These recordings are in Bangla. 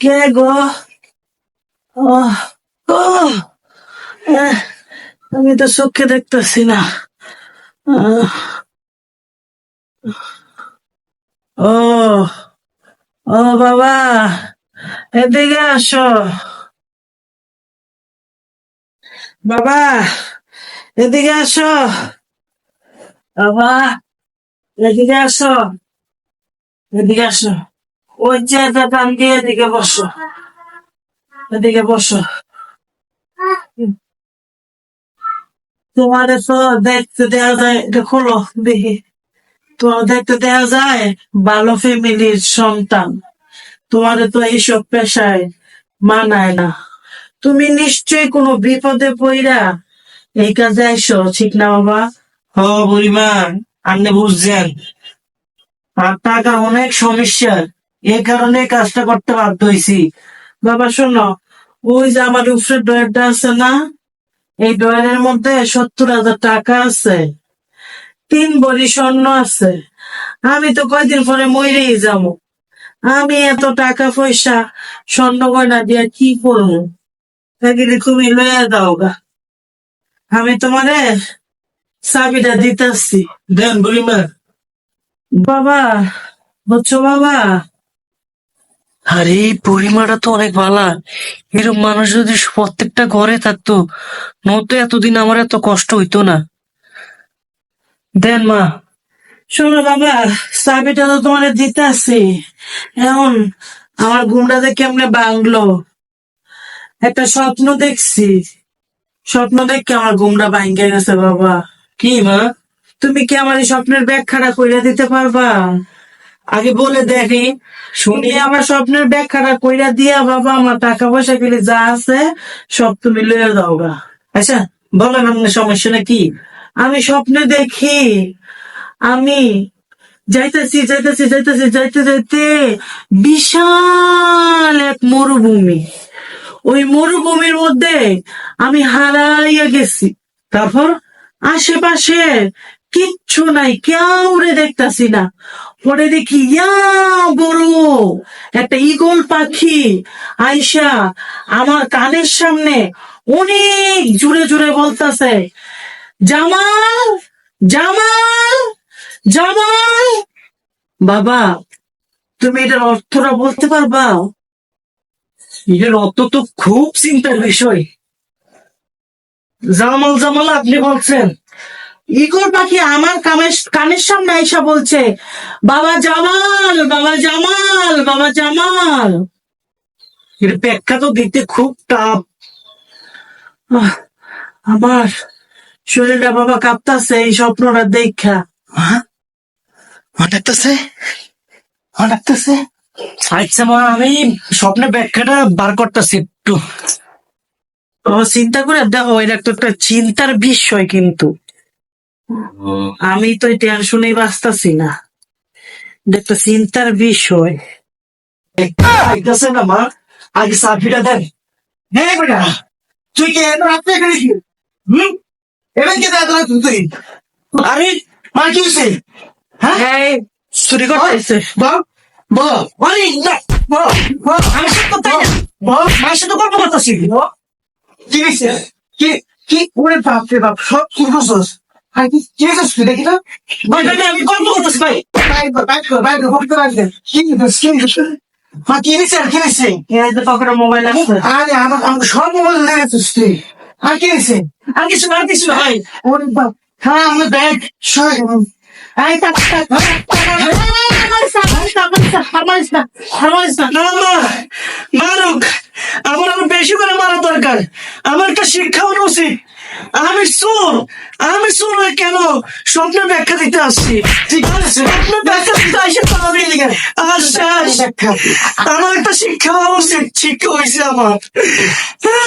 কে গো আমি তো চোখে দেখতেছি না। ও ও বাবা, এদিকে আসো। বাবা, এদিকে আসো। বাবা, এদিকে আসো। এদিকে আসো। ওই চেয়ারটা টান দিয়ে এদিকে বসো। এদিকে বসো। তোমার তো দেখতে দেওয়া যায়, এটা খোলো দেখি। তোমার দেখতে দেওয়া যায়, ভালো ফ্যামিলির সন্তান। তোমার তো এইসব পেশায় মানায় না। তুমি নিশ্চয়ই কোনো বিপদে পইরা এই কাজে আইসো, ঠিক না বাবা? হ বুড়িমা আপনি বুঝছেন। আর টাকার অনেক সমস্যা এই কারণে কাজটা করতে বাধ্য হয়েছি বাবা, শোনো, ওই যে আমার উপরে ডয়ারটা আছে না, এই ডয়ারের মধ্যে সত্তর হাজার টাকা আছে, তিন বড়ি স্বর্ণ আছে। আমি তো কয়দিন পরে মরেই যাব। আমি এত টাকা পয়সা স্বর্ণ গয়না দিয়া কি করব? এগুলি তুমি লইয়া দাও গা। আমি তোমারে চাবিটা দিতেছি দেন বুড়িমা। বাবা বুঝছ বাবা? আরে পরিমাটা তো অনেক ভালা এরকম মানুষ যদি প্রত্যেকটা ঘরে থাকতো, নয়তো এতদিন আমার এত কষ্ট হইতো না। দেন মা। শোনো বাবা চাবিটা তো তোমার দিতে আসি এখন আমার ঘুমটাতে কেমনে বাংলো একটা স্বপ্ন দেখছি। স্বপ্ন দেখে আমার ঘুমটা ভাঙ্গে গেছে বাবা। কি মা? তুমি কি আমার এই স্বপ্নের ব্যাখ্যাটা কইরা দিতে পারবা? আগে বলে দেখি। শুনি। আমার স্বপ্নের ব্যাখ্যাটা কইরা দিয়া বাবা আমার টাকা পয়সা গেলে যা আছে সব তুমি লইয়া দাও গা আচ্ছা বলেন আপনার সমস্যাটা কি? আমি স্বপ্নে দেখি। আমি যাইতেছি যাইতেছি যাইতেছি, যাইতে যাইতে বিশাল এক মরুভূমি। ওই মরুভূমির মধ্যে আমি হারাইয়া গেছি। তারপর আশেপাশে কিচ্ছু নাই, কেউরে দেখতাছি না। পরে দেখি, ইয়া বড় একটা ইগল পাখি আইসা আমার কানের সামনে অনেক জোরে জুড়ে বলতাছে, জামাল জামাল! জামাল! বাবা তুমি এটার অর্থটা বলতে পারবা? এর অত তো খুব চিন্তার বিষয়। জামাল জামাল আপনি বলছেন। ইগল পাখি আমার কানের কানের সামনে আইসা বলছে বাবা জামাল বাবা জামাল বাবা জামাল। এর ব্যাখ্যা তো দিতে খুব আহ, আমার শরীরটা বাবা কাঁপতাছে এই স্বপ্নটা দেখা। ডাকতেছে। ডাকতেছে। আচ্ছা মা, আমি স্বপ্নের ব্যাখ্যাটা বার করতেছি একটু। ও, চিন্তা করে দেখো এটা তো একটা চিন্তার বিষয় কিন্তু। আমি তো এই টেনশনেই বাঁচতাছি না। একটা চিন্তার বিষয়। আইতাছে না মা। আগে সাফিটা দেন। হ্যাঁ বেটা, তুই কি এত রাত্রে করেছি হুম? এবার কে তুই আরে, মা কি হয়েছে হ্যাঁ এই চুরি করতেছে। বল বল। আরে না বল বল। আমি সব করতে না? বল মার সাথে গল্প করতেছি কি হয়েছে কি কি ওরে বাপ রে বাপ সব কি করছস? ভাই কি কি তুই দেখি না? ভাই ভাই আমি গল্প করতেছি ভাই। ভাই ভাই ভাই করতে রাখবেন কি কি মা কি হয়েছে কি হয়েছে এই যে পকেটে মোবাইল আছে। আরে আমার আমার সব মোবাইল লেগেছিস তুই। আর কি হয়েছে আর কিছু না আর কিছু ভাই। ওরে বাপ। হ্যাঁ আমার ব্যাগ সরে এই আমার বেশি করে দরকার আমার একটা শিক্ষা হওয়া উচিত আমি চোর আমি চোর কেন স্বপ্নের ব্যাখ্যা দিতে আসছি ঠিক আছে স্বপ্নের ব্যাখ্যা দিতে আসে তো আমি আচ্ছা আমার একটা শিক্ষা হওয়া উচিত শিক্ষা হয়েছে আমার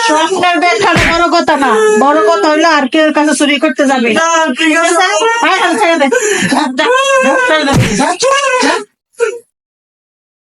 স্বপ্নের ব্যাখ্যাটা বড় কথা না বড় কথা হইল আর কেউ কাছে চুরি করতে যাবে না ঠিক আছে